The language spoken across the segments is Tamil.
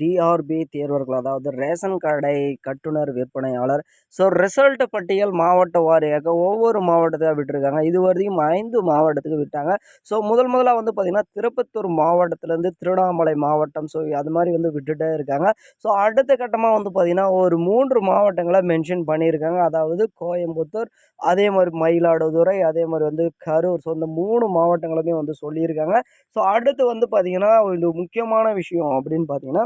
டிஆர்பி தேர்வர்கள் அதாவது ரேஷன் கடை கட்டுனர் விற்பனையாளர். ஸோ ரிசல்ட் பட்டியல் மாவட்ட வாரியாக ஒவ்வொரு மாவட்டத்தில் விட்டுருக்காங்க. இது வரைக்கும் ஐந்து மாவட்டத்துக்கு விட்டாங்க. ஸோ முதல் முதலாக வந்து பார்த்திங்கன்னா திருப்பத்தூர் மாவட்டத்திலேருந்து திருவண்ணாமலை மாவட்டம். ஸோ அது மாதிரி வந்து விட்டுட்டே இருக்காங்க. ஸோ அடுத்த கட்டமாக வந்து பார்த்திங்கன்னா ஒரு மூன்று மாவட்டங்களை மென்ஷன் பண்ணியிருக்காங்க. அதாவது கோயம்புத்தூர் அதே மாதிரி மயிலாடுதுறை அதே மாதிரி வந்து கரூர். ஸோ இந்த மூணு மாவட்டங்களுமே வந்து சொல்லியிருக்காங்க. ஸோ அடுத்து வந்து பார்த்திங்கன்னா இது முக்கியமான விஷயம் அப்படின்னு பார்த்தீங்கன்னா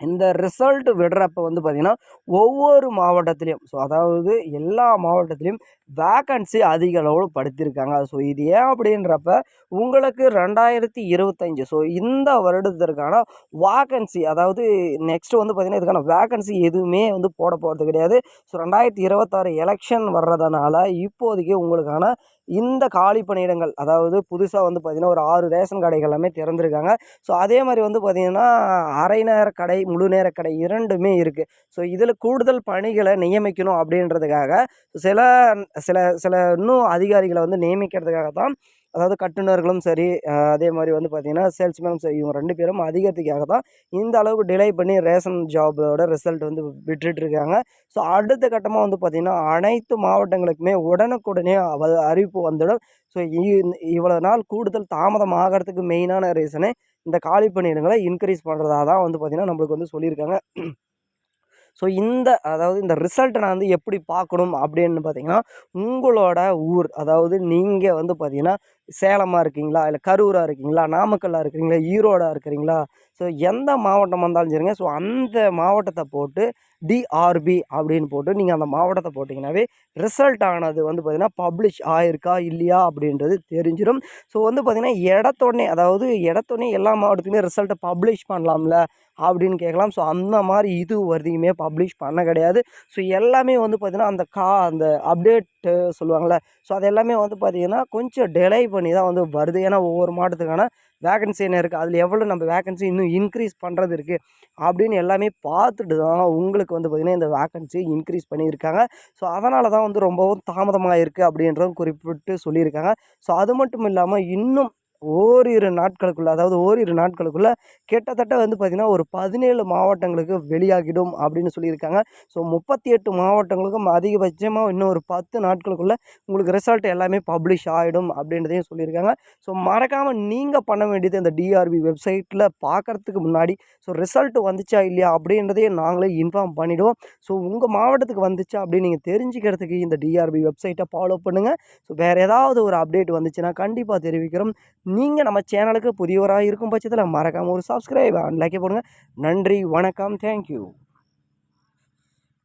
இந்த ரிசல்ட் விடுறப்ப வந்து பார்த்திங்கன்னா ஒவ்வொரு மாவட்டத்துலேயும் ஸோ அதாவது எல்லா மாவட்டத்துலேயும் வேக்கன்சி அதிக அளவில் படுத்தியிருக்காங்க ஸோ இது ஏன் அப்படின்றப்ப உங்களுக்கு ரெண்டாயிரத்தி இருபத்தஞ்சி ஸோ இந்த வருடத்திற்கான வேக்கன்சி அதாவது நெக்ஸ்ட் வந்து பார்த்திங்கன்னா இதுக்கான வேக்கன்சி எதுவுமே வந்து போட போகிறது கிடையாது. ஸோ ரெண்டாயிரத்தி இருபத்தாறு எலெக்ஷன் வர்றதுனால இப்போதைக்கு உங்களுக்கான இந்த காலி பணியிடங்கள் அதாவது புதுசாக வந்து பார்த்திங்கன்னா ஒரு ஆறு ரேஷன் கடைகள் எல்லாமே திறந்துருக்காங்க. ஸோ அதே மாதிரி வந்து பார்த்திங்கன்னா அரை நேர கடை முழு நேர கடை இரண்டுமே இருக்குது ஸோ இதில் கூடுதல் பணிகளை நியமிக்கணும் அப்படின்றதுக்காக சில சில சில இன்னும் அதிகாரிகளை வந்து நியமிக்கிறதுக்காக தான் அதாவது கட்டுநர்களும் சரி அதே மாதிரி வந்து பார்த்திங்கன்னா சேல்ஸ்மேனும் சரி இவங்க ரெண்டு பேரும் அதிகரித்துக்காக தான் இந்த அளவுக்கு டிலே பண்ணி ரேஷன் ஜாபோட ரிசல்ட் வந்து விட்டுட்ருக்காங்க ஸோ அடுத்த கட்டமாக வந்து பார்த்திங்கன்னா அனைத்து மாவட்டங்களுக்குமே உடனுக்குடனே அறிவிப்பு வந்துடும். ஸோ இவ்வளோ நாள் கூடுதல் தாமதம் ஆகிறதுக்கு மெயினான ரீசனே இந்த காலி பணியிடங்களை இன்க்ரீஸ் பண்ணுறதா தான் வந்து பார்த்திங்கன்னா நம்மளுக்கு வந்து சொல்லியிருக்காங்க. ஸோ இந்த அதாவது இந்த ரிசல்ட்டை நான் வந்து எப்படி பார்க்கணும் அப்படின்னு பார்த்தீங்கன்னா உங்களோட ஊர் அதாவது நீங்கள் வந்து பார்த்தீங்கன்னா சேலமாக இருக்கீங்களா? இல்லை கரூராக இருக்கீங்களா? நாமக்கல்லாக இருக்கிறீங்களா ஈரோடாக இருக்கிறீங்களா ஸோ எந்த மாவட்டம் வந்தாலும் சரிங்க. ஸோ அந்த மாவட்டத்தை போட்டு டிஆர்பி அப்படின்னு போட்டு நீங்கள் அந்த மாவட்டத்தை போட்டிங்கனாவே ரிசல்ட் ஆனது வந்து பார்த்திங்கன்னா பப்ளிஷ் ஆயிருக்கா இல்லையா அப்படின்றது தெரிஞ்சிடும் ஸோ வந்து பார்த்திங்கன்னா இடத்தோடனே அதாவது இடத்தோடனே எல்லா மாவட்டத்துக்குமே ரிசல்ட்டை பப்ளிஷ் பண்ணலாம்ல அப்படின்னு கேட்கலாம். ஸோ அந்த மாதிரி இது வரையுமே பப்ளிஷ் பண்ண கிடையாது. ஸோ எல்லாமே வந்து பார்த்திங்கன்னா அந்த கா அந்த அப்டேட்டு சொல்லுவாங்கள்ல ஸோ அது எல்லாமே வந்து பார்த்திங்கன்னா கொஞ்சம் டிலே பண்ணி தான் வந்து வருது. ஏன்னா ஒவ்வொரு மாவட்டத்துக்கான வேகன்சி என்ன இருக்குது அதில் எவ்வளோ நம்ம வேகன்சி இன்னும் இன்க்ரீஸ் பண்ணுறது இருக்குது அப்படின்னு எல்லாமே பார்த்துட்டு தான் உங்களுக்கு வந்து பார்த்திங்கன்னா இந்த வேக்கன்சி இன்க்ரீஸ் பண்ணியிருக்காங்க. ஸோ அதனால தான் வந்து ரொம்பவும் தாமதமாக இருக்குது அப்படின்றதும் குறிப்பிட்டு சொல்லியிருக்காங்க. ஸோ அது மட்டும் இல்லாமல் இன்னும் ஓரிரு நாட்களுக்குள்ள அதாவது ஓரிரு நாட்களுக்குள்ளே கிட்டத்தட்ட வந்து பார்த்திங்கன்னா ஒரு பதினேழு மாவட்டங்களுக்கு வெளியாகிடும் அப்படின்னு சொல்லியிருக்காங்க. ஸோ முப்பத்தி எட்டு மாவட்டங்களுக்கும் அதிகபட்சமாக இன்னும் ஒரு பத்து நாட்களுக்குள்ளே உங்களுக்கு ரிசல்ட் எல்லாமே பப்ளிஷ் ஆகிடும் அப்படின்றதையும் சொல்லியிருக்காங்க. ஸோ மறக்காமல் நீங்கள் பண்ண வேண்டியது இந்த டிஆர்பி வெப்சைட்டில் பார்க்குறதுக்கு முன்னாடி ஸோ ரிசல்ட் வந்துச்சா இல்லையா அப்படின்றதையும் நாங்களே இன்ஃபார்ம் பண்ணிவிடுவோம் ஸோ உங்கள் மாவட்டத்துக்கு வந்துச்சா அப்படின்னு நீங்கள் தெரிஞ்சுக்கிறதுக்கு இந்த டிஆர்பி வெப்சைட்டை ஃபாலோ பண்ணுங்கள் ஸோ வேறு ஏதாவது ஒரு அப்டேட் வந்துச்சுன்னா கண்டிப்பாக தெரிவிக்கிறோம். நீங்கள் நம்ம சேனலுக்கு புதியவராக இருக்கும் பட்சத்தில் மறக்காமல் ஒரு சப்ஸ்கிரைப் லைக்கே போடுங்க. நன்றி வணக்கம் தேங்க்யூ